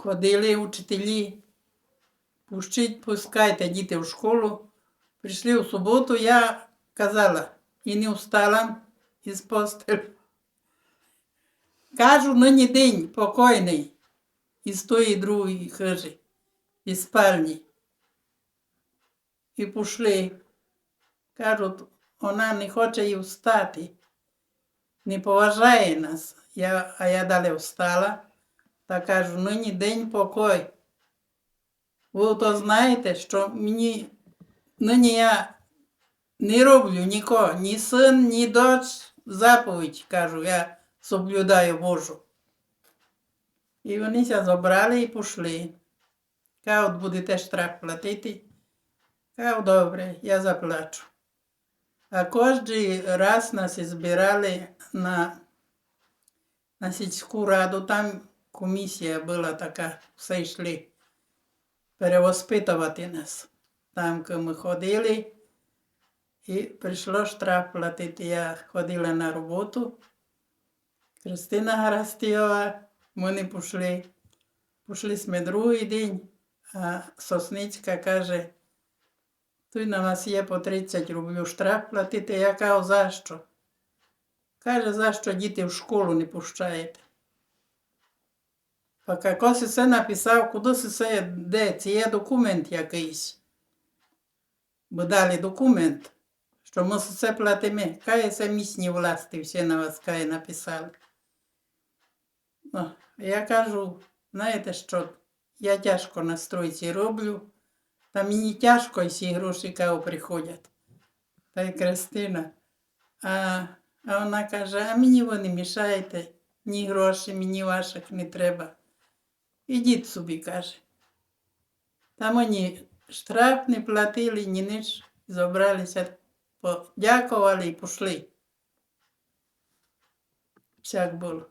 ходили учителі. Пущіть, пускайте діти в школу. Прийшли в суботу, я казала, і не встала із постелі. Кажу, нині день покойний із тої другої хижі, із спальні. І пішли. Кажуть, вона не хоче і встати, не поважає нас. Я, а я далі встала та кажу, нині день покой. Ви то знаєте, що мені нині я не роблю нікого, ні син, ні дочь заповідь, кажу, я соблюдаю Божу. І вони ся забрали і пішли. Кажуть, будете штраф платити. Кажу, добре, я заплачу. А кожен раз нас збирали на, на сільську раду, там комісія була така, все йшли перевоспитувати нас. Там ми ходили, і прийшло штраф платити. Я ходила на роботу. Христина Гарастіова, ми не пішли. Пішли ми другий день, а Сосницька каже, Тут на вас є по 30 рублів штраф платити. Я кажу, за що? Каже, за що діти в школу не пущаєте. Поки коси це написав, куди це де? Це є документ якийсь. Бо дали документ, що ми це платимо. Кає це місні власти всі на вас кає написали. Ну, я кажу, знаєте що, я тяжко на стройці роблю. Та мені тяжко, якщо гроші кого приходять. Та й Кристина. А, а вона каже, а мені ви не мішаєте, ні грошей, мені ваших не треба. Ідіть собі, каже. Та мені штраф не платили, ні ніч. зібралися, подякували і пішли. Всяк було.